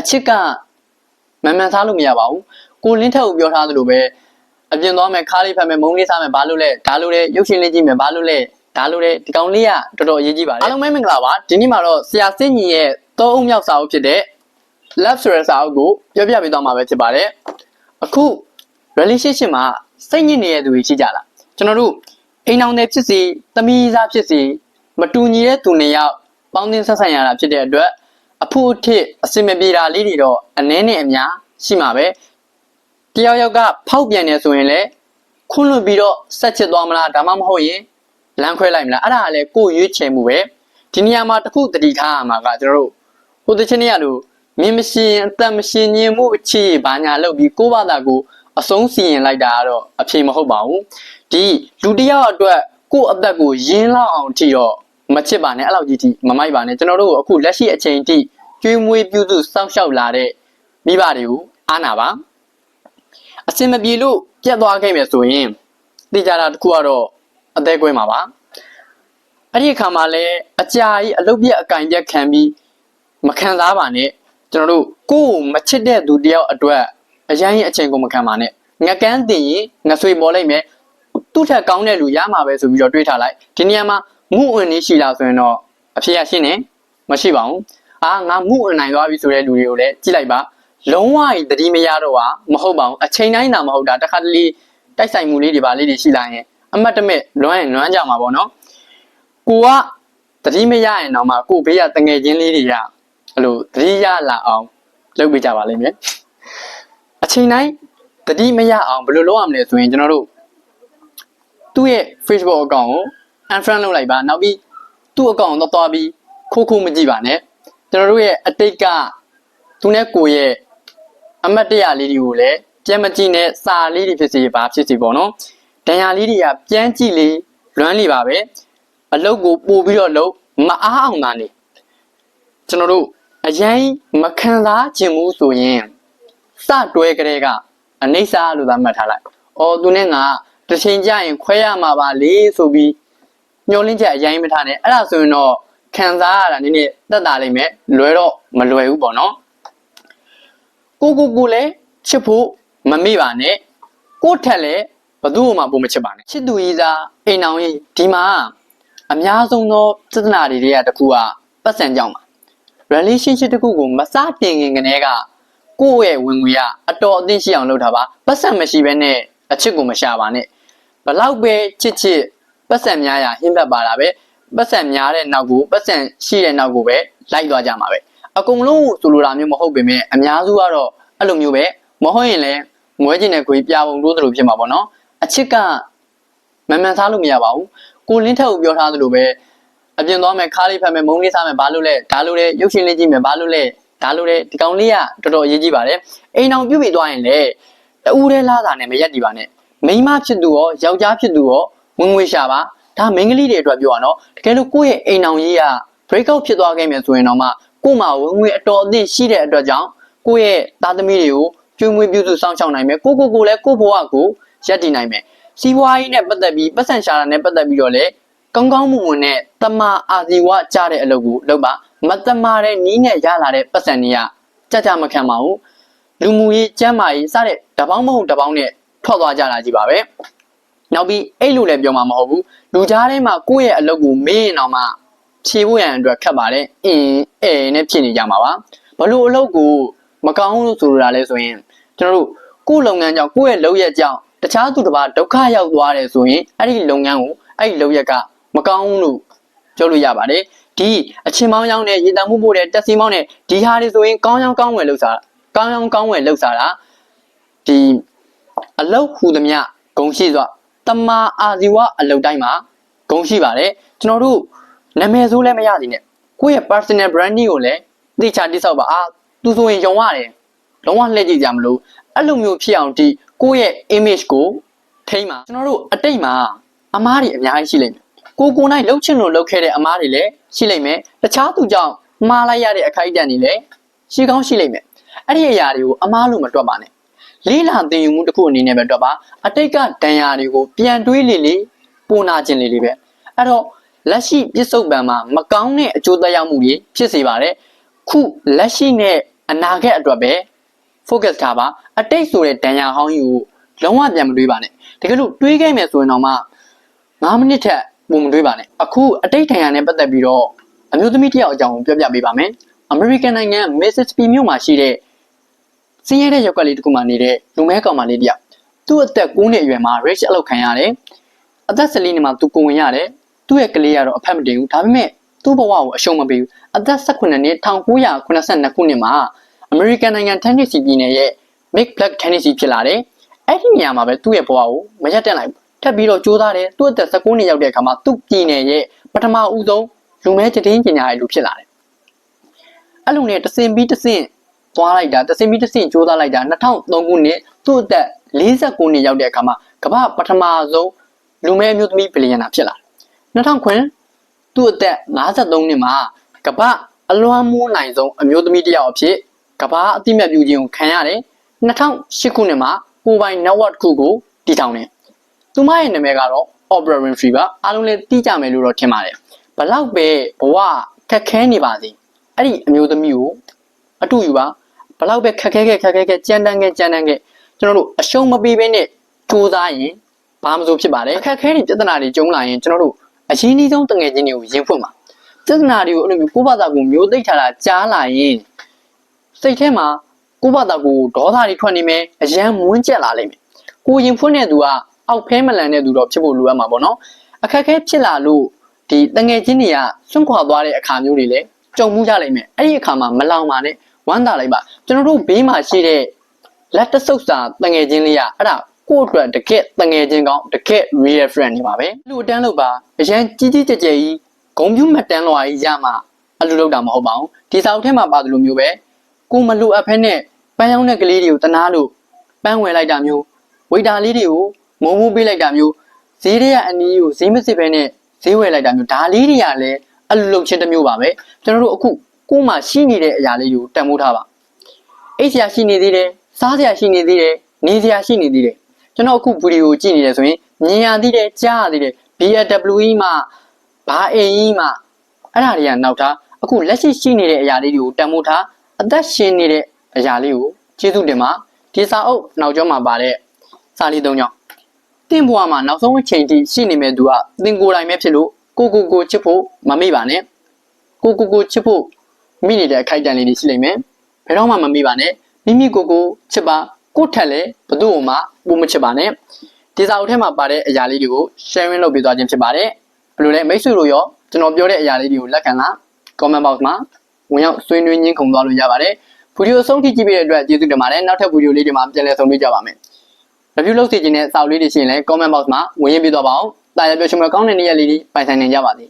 အချစ်ကမန်မှန်စားလို့မရပါဘူးကိုလင်းထက်ကိုပြောထားသလိုပဲအပြင်သွားမယ်ခါးလေးဖက်မယ်မုံလေးစားမယ်ဘာလို့လဲဒါလို့လဲရုပ်ရှင်လေးကြည့်မယ်ဘာလို့လဲဒါလို့လဲဒီကောင်လေးကတော်တော်အရေးကြီးပါတယ်အားလုံးပဲမင်္ဂလာပါဒီနေ့မှာတော့ဆရာစင့်ညီရဲ့သုံးအုပ်မြောက်စာအုပ်ဖြစ်တဲ့ love ဆိုတဲ့စာအုပ်ကိုပြောပြပေးသွားမှာပဲဖြစ်ပါတယ်အခု relationship မှာစိတ်ညစ်နေတဲ့သူတွေရှိကြလားကျွန်တော်တို့အိမ်အောင်တဲ့ဖြစ်စီသမီးစားဖြစ်စီမတူညီတဲ့သူနှစ်ယောက်ပေါင်းသင်းဆက်ဆံရတာဖြစ်တဲ့အတွက်အ ဖို့အထစ်အစင်မပြေတာလေးတွေတော့အနည်းနဲ့အများရှိမှာပဲတယောက်ယောက်ကဖောက်ပြန်နေဆိုရင်လည်းခွန်းလွတ်ပြီးတော့ဆက်ချစ်သွားမလားဒါမှမဟုတ်ရင်လမ်းခွဲလိုက်မလားအဲ့ဒါကလည်းကိုယ်ရွေးချယ်မှုပဲဒီနေရာမှာတစ်ခုတတိထားရမှာကကျွန်တော်တို့ဟိုတချင်းတွေကလို့မြင်မရှင်အသက်မရှင်ညင်မှုအချီဘာညာလုပ်ပြီးကိုယ့်ဘာသာကိုအဆုံးစီရင်လိုက်တာကတော့အဖြေမဟုတ်ပါဘူးဒီလူတစ်ယောက်အတွက်ကိုယ့်အသက်ကိုရင်းလောက်အောင်ထိတော့မချစ်ပါနဲ့အဲ့လောက်ကြီးထိမမိုက်ပါနဲ့ကျွန်တော်တို့အခုလက်ရှိအချိန်ထိ ကျွေးမွေးပြုစုစောင့်ရှောက်လာတဲ့မိဘတွေကိုအားနာပါအစင်မပြေလို့ပြတ်သွားခဲ့မယ်ဆိုရင်သိကြတာတစ်ခုကတော့အသေးကွဲမှာပါအဲ့ဒီအခါမှာလည်းအကြာကြီးအလုတ်ပြက်အကင်ပြက်ခံပြီးမခံစားပါနဲ့ကျွန်တော်တို့ကိုယ်ကိုမချစ်တဲ့သူတယောက်အတွက်အရင်အချိန်ကိုမခံပါနဲ့ငကန်းတင်ရင်ငဆွေပေါ်လိုက်မယ်သူ့ထက်ကောင်းတဲ့လူရမှာပဲဆိုပြီးတော့တွေးထားလိုက်ဒီနေရာမှာမှုအဝင်လေးရှိလားဆိုရင်တော့အဖြစ်ရရှင်းနေမရှိပါဘူး အာငါမှုအနိုင်သွားပြီဆိုတဲ့လူတွေကိုလည်းကြည့်လိုက်ပါလုံးဝကြီးတတိမရတော့ပါမဟုတ်ပါဘူးအချိန်တိုင်းသာမဟုတ်တာတစ်ခါတလေတိုက်ဆိုင်မှုလေးတွေပါလေးတွေရှိလာရင်အမတ်တမဲ့လွမ်းရင်လွမ်းကြမှာပေါ့နော်ကိုကတတိမရရင်တော့မှကိုဘေးကတငယ်ချင်းလေးတွေကအဲ့လိုတတိရလာအောင်လုပ်ပေးကြပါလိမ့်မယ်အချိန်တိုင်းတတိမရအောင်ဘယ်လိုလုပ်ရမလဲဆိုရင်ကျွန်တော်တို့သူ့ရဲ့ Facebook account ကို unfriend လုပ်လိုက်ပါနောက်ပြီးသူ့ account ကိုတော့သွားပြီးခိုးခိုးမကြည့်ပါနဲ့ ကျွန်တော်တို့ရဲ့အတိတ်ကသူနဲ့ကိုရဲ့အမတ်တရလေးတွေကိုလည်းကြမ်းမကြည့်နဲ့စာလေးတွေဖြစ်စီပါဖြစ်စီပေါ့နော်ဒဏ်ရာလေးတွေကပြန်ကြည့်လေလွမ်းလေပါပဲအလုတ်ကိုပို့ပြီးတော့လုတ်မအားအောင်သာနေကျွန်တော်တို့အရင်မခံစားခြင်းမှုဆိုရင်စတွဲကလေးကအနိစ္စလို့သာမှတ်ထားလိုက်။အော်သူနဲ့ငါတစ်ချိန်ကြာရင်ခွဲရမှာပါလေဆိုပြီးညှိုးလင်းချက်အရင်မထားနဲ့အဲ့ဒါဆိုရင်တော့ ခံစားရတာနည်းနည်းတက်တာလိမ့်မယ်လွယ်တော့မလွယ်ဘူးပေါ့နော်ကိုကိုကိုလည်းချစ်ဖို့မမေ့ပါနဲ့ကိုထက်လည်းဘသူ့မှပုံမချစ်ပါနဲ့ချစ်သူကြီးစားအိမ်အောင်ကြီးဒီမှာအများဆုံးသောပြဿနာတွေတွေကတခုကပတ်စံကြောင်းပါ relationship တခုကိုမစတင်ခင်ကတည်းကကိုယ့်ရဲ့ဝင်ငွေကအတော်အသင့်ရှိအောင်လုပ်တာပါပတ်စံမရှိဘဲနဲ့အချစ်ကိုမရှာပါနဲ့ဘလောက်ပဲချစ်ချစ်ပတ်စံများရဟင်းဘက်ပါတာပဲ ပတ်စံများတဲ့နောက်ကိုပတ်စံရှိတဲ့နောက်ကိုပဲလိုက်သွားကြမှာပဲအကုန်လုံးဆိုလိုတာမျိုးမဟုတ်ပေမဲ့အများစုကတော့အဲ့လိုမျိုးပဲမဟုတ်ရင်လည်းမွဲကျင်တဲ့ခွေပြပုံတိုးသလိုဖြစ်မှာပေါ့နော်အချစ်ကမန်မှန်စားလို့မရပါဘူးကိုလင်းထက်ကိုပြောထားသလိုပဲအပြင်သွားမယ်ခါးလေးဖက်မယ်မုံလေးစားမယ်ဘာလို့လဲဒါလို့လဲရုပ်ရှင်လေးကြည့်မယ်ဘာလို့လဲဒါလို့လဲဒီကောင်လေးကတော်တော်အရေးကြီးပါတယ်အိမ်အောင်ပြုတ်ပြီးသွားရင်လေတူးတဲ့လာတာနဲ့မရက်ဒီပါနဲ့မိန်းမဖြစ်သူရောယောက်ျားဖြစ်သူရောဝင်ငွေရှာပါ ဒါမိန်းကလေးတွေအတွက်ပြောရနော်တကယ်လို့ကိုယ့်ရဲ့အိမ်အောင်ကြီးက break out ဖြစ်သွားခဲ့မယ်ဆိုရင်တော့မှကို့မှာဝင်ငွေအတော်အသင့်ရှိတဲ့အတွက်ကြောင့်ကိုယ့်ရဲ့သားသမီးတွေကိုကျွေးမွေးပြုစုစောင့်ရှောက်နိုင်မယ်ကိုကိုကိုလည်းကိုဘဝကိုရပ်တည်နိုင်မယ်စီးပွားရေးနဲ့ပတ်သက်ပြီးပတ်စံရှာတာနဲ့ပတ်သက်ပြီးတော့လည်းကောင်းကောင်းမွန်မွန်နဲ့တမာအာဇီဝကြတဲ့အလုပ်ကိုလုပ်ပါမတမာတဲ့နီးနဲ့ရလာတဲ့ပတ်စံတွေကကြကြမခံပါဘူးလူမှုရေးကျန်းမာရေးစတဲ့တပေါင်းမဟုတ်တပေါင်းနဲ့ထွက်သွားကြတာကြီးပါပဲ နောက်ပြီးအဲ့လိုလည်းပြောမှာမဟုတ်ဘူးလူကြားထဲမှာကိုယ့်ရဲ့အလုပ်ကိုမေးရင်တော့မှဖြေဖို့ရန်အတွက်ခက်ပါတယ်အင်းအဲနဲ့ဖြစ်နေကြမှာပါဘလို့အလုပ်ကိုမကောင်းလို့ဆိုလိုတာလဲဆိုရင်ကျွန်တော်တို့ကိုယ့်လုပ်ငန်းကြောင့်ကိုယ့်ရဲ့လုပ်ရက်ကြောင့်တခြားသူတစ်ပါးဒုက္ခရောက်သွားတယ်ဆိုရင်အဲ့ဒီလုပ်ငန်းကိုအဲ့ဒီလုပ်ရက်ကမကောင်းလို့ပြောလို့ရပါတယ်ဒီအချင်းမောင်းရောင်းတဲ့ရေတံမှုပို့တဲ့တက်စီမောင်းတဲ့ဒီဟာတွေဆိုရင်ကောင်းရောင်းကောင်းဝယ်လောက်စားကောင်းရောင်းကောင်းဝယ်လောက်စားတာဒီအလောက်ဟူသမျှဂုံရှိစွာ တမာအာဇီဝအလောက်တိုင်းမှာဂုံရှိပါတယ်ကျွန်တော်တို့နာမည်ဆိုးလည်းမရသေးနဲ့ကိုယ့်ရဲ့ personal branding ကိုလည်းသိချတိဆောက်ပါအာသူဆိုရင်ယုံရတယ်လုံးဝလှည့်ကြည့်ကြမလို့အဲ့လိုမျိုးဖြစ်အောင်ဒီကိုယ့်ရဲ့ image ကိုထိမ့်ပါကျွန်တော်တို့အတိတ်မှာအမားတွေအများကြီးရှိလိမ့်မယ်ကိုကိုနိုင်လှုပ်ချင်လို့လှုပ်ခဲ့တဲ့အမားတွေလည်းရှိလိမ့်မယ်တခြားသူကြောင့်မှားလိုက်ရတဲ့အခိုက်အတန့်တွေလည်းရှိကောင်းရှိလိမ့်မယ်အဲ့ဒီအရာတွေကိုအမားလို့မတွက်ပါနဲ့ လေးလာသင်ယူမှုတစ်ခုအနေနဲ့ပဲတွက်ပါအတိတ်ကဒဏ်ရာတွေကိုပြန်တွေးလေလေပုံနာခြင်းလေးလေးပဲအဲ့တော့လက်ရှိပြစ္ဆုတ်ပံမှာမကောင်းတဲ့အကျိုးသက်ရောက်မှုတွေဖြစ်စေပါတယ်ခုလက်ရှိနဲ့အနာဂတ်အတွက်ပဲ focus ထားပါအတိတ်ဆိုတဲ့ဒဏ်ရာဟောင်းကြီးကိုလုံးဝပြန်မတွေးပါနဲ့တကယ်လို့တွေးခဲ့မယ်ဆိုရင်တော့မှ9မိနစ်ထက်ပုံမတွေးပါနဲ့အခုအတိတ်ဒဏ်ရာနဲ့ပတ်သက်ပြီးတော့အမျိုးသမီးတစ်ယောက်အကြောင်းကိုပြောပြပေးပါမယ်အမေရိကန်နိုင်ငံ Mississippi မြို့မှာရှိတဲ့ စင်းရဲတဲ့ရောက်ကလေးတစ်ခုမှနေတဲ့လူမဲကောင်မလေးတစ်ယောက်သူ့အသက်9နှစ်အရွယ်မှာ race အလုပ်ခံရတယ်အသက်14နှစ်မှာသူကိုဝင်ရတယ်သူ့ရဲ့ကလေးကတော့အဖက်မတင်ဘူးဒါပေမဲ့သူ့ဘဝကိုအရှုံးမပေးဘူးအသက်18နှစ်1982ခုနှစ်မှာအမေရိကန်နိုင်ငံ Tennessee ပြည်နယ်ရဲ့ Big Black Tennessee ဖြစ်လာတယ်အဲ့ဒီနေရာမှာပဲသူ့ရဲ့ဘဝကိုမရက်တက်လိုက်ဘူးထပ်ပြီးတော့ကြိုးစားတယ်သူ့အသက်19နှစ်ရောက်တဲ့အခါမှာသူ့ပြည်နယ်ရဲ့ပထမဦးဆုံးလူမဲကျတင်းကျင်ညာရဲ့လူဖြစ်လာတယ်အဲ့လိုနဲ့တစင်ပြီးတစင် သွားလိုက်တာတစင်ပြီးတစင်ကြိုးစားလိုက်တာ2003ခုနှစ်သူ့အသက်49နှစ်ရောက်တဲ့အခါမှာကမ္ဘာပထမဆုံးလူမဲအမျိုးသမီးဘီလီယံနာဖြစ်လာတယ်2000ခွင်သူ့အသက်53နှစ်မှာကမ္ဘာအလွမ်းမိုးနိုင်ဆုံးအမျိုးသမီးတစ်ယောက်အဖြစ်ကမ္ဘာအသိမြတ်ပြုခြင်းကိုခံရတယ်2008ခုနှစ်မှာကိုယ်ပိုင် network တစ်ခုကိုတည်ထောင်တယ်သူမရဲ့နာမည်ကတော့ Oprah Winfrey ပါအားလုံးလည်းသိကြမယ်လို့တော့ထင်ပါတယ်ဘလောက်ပဲဘဝခက်ခဲနေပါစေအဲ့ဒီအမျိုးသမီးကို အတူယူပါဘလောက်ပဲခက်ခဲခဲခက်ခဲခဲကြမ်းတမ်းခဲကြမ်းတမ်းခဲကျွန်တော်တို့အရှုံးမပေးဘဲနဲ့ကြိုးစားရင်ဘာမှမဆိုဖြစ်ပါတယ်အခက်ခဲတွေပြဿနာတွေကြုံလာရင်ကျွန်တော်တို့အရင်းနှီးဆုံးတငယ်ချင်းတွေကိုရင်ဖွင့်ပါပြဿနာတွေကိုအဲ့လိုမျိုးကိုယ့်ဘာသာကိုမျိုးသိထားတာကြားလာရင်စိတ်ထဲမှာကိုယ့်ဘာသာကိုဒေါသတွေထွက်နေမယ်အယမ်းမွန်းကျက်လာလိမ့်မယ်ကိုရင်ဖွင့်တဲ့သူကအောက်ဖဲမလန်တဲ့သူတော့ဖြစ်ဖို့လိုအပ်မှာပေါ့နော်အခက်ခဲဖြစ်လာလို့ဒီတငယ်ချင်းတွေကစွန့်ခွာသွားတဲ့အခါမျိုးတွေလည်းကြုံမှုကြလိမ့်မယ်အဲ့ဒီအခါမှာမလောင်ပါနဲ့ ဝမ်းသာလိုက်ပါကျွန်တော်တို့ဘေးမှာရှိတဲ့လက်တဆုပ်စာတငယ်ချင်းလေးကအဲ့ဒါကိုယ့်အတွက်တကက်တငယ်ချင်းကောင်းတကက် real friend နေပါပဲလူအတန်းလို့ပါအရန်ကြီးကြီးကျယ်ကျယ်ကြီးဂုံပြူးမတန်းလွာကြီးရမှအလူလောက်တာမဟုတ်ပါဘူးဒီစာအုပ်ထဲမှာပါတယ်လို့မျိုးပဲကိုမလိုအပ်ဖဲနဲ့ပန်းရောင်းတဲ့ကလေးတွေကိုတနာလို့ပန်းဝယ်လိုက်တာမျိုးဝေတာလေးတွေကိုမုံမှုပေးလိုက်တာမျိုးဈေးတွေကအနီးကိုဈေးမစစ်ဖဲနဲ့ဈေးဝယ်လိုက်တာမျိုးဒါလေးတွေကလည်းအလူလောက်ချင်းတစ်မျိုးပါပဲကျွန်တော်တို့အခု ကိုယ်မှာရှိနေတဲ့အရာလေးကိုတန်ဖိုးထားပါအိတ်ဆရာရှိနေသေးတယ်စားဆရာရှိနေသေးတယ်နေဆရာရှိနေသေးတယ်ကျွန်တော်အခုဗီဒီယိုကြည့်နေတယ်ဆိုရင်မြင်ရသေးတယ်ကြားရသေးတယ် BLWE မှာဘာအိမ်ကြီးမှာအဲ့ဒါတွေကနောက်ထားအခုလက်ရှိရှိနေတဲ့အရာလေးတွေကိုတန်ဖိုးထားအသက်ရှင်နေတဲ့အရာလေးကိုကျေးဇူးတင်ပါဒီစာအုပ်နောက်ကျောင်းမှာပါတဲ့စာလေးသုံးကြောင်းတင့်ဘဝမှာနောက်ဆုံးအချိန်ထိရှိနေမဲ့သူကသင်ကိုယ်တိုင်ပဲဖြစ်လို့ကိုကိုကိုချစ်ဖို့မမေ့ပါနဲ့ကိုကိုကိုချစ်ဖို့ မိနေတဲ့အခိုက်အတန့်လေးတွေရှိလိမ့်မယ်ဘယ်တော့မှမမေ့ပါနဲ့မိမိကိုကိုချစ်ပါကိုထက်လည်းဘသူ့ကိုမှပိုမချစ်ပါနဲ့ဒီစာအုပ်ထဲမှာပါတဲ့အရာလေးတွေကို sharing လုပ်ပေးသွားခြင်းဖြစ်ပါတယ်ဘယ်လိုလဲမိတ်ဆွေတို့ရောကျွန်တော်ပြောတဲ့အရာလေးတွေကိုလက်ခံလား comment box မှာဝင်ရောက်ဆွေးနွေးညှင်းခုန်သွားလို့ရပါတယ်ဗီဒီယိုအဆုံးထိကြည့်ပေးတဲ့အတွက်ကျေးဇူးတင်ပါတယ်နောက်ထပ်ဗီဒီယိုလေးတွေမှာပြန်လည်ဆုံတွေ့ကြပါမယ် review လုပ်စီခြင်းနဲ့စာအုပ်လေးတွေရှိရင်လည်း comment box မှာဝင်ရပြသွားပါအောင်တာရပြောချင်မကောင်းတဲ့နေ့ရက်လေးတွေပိုင်ဆိုင်နိုင်ကြပါစေ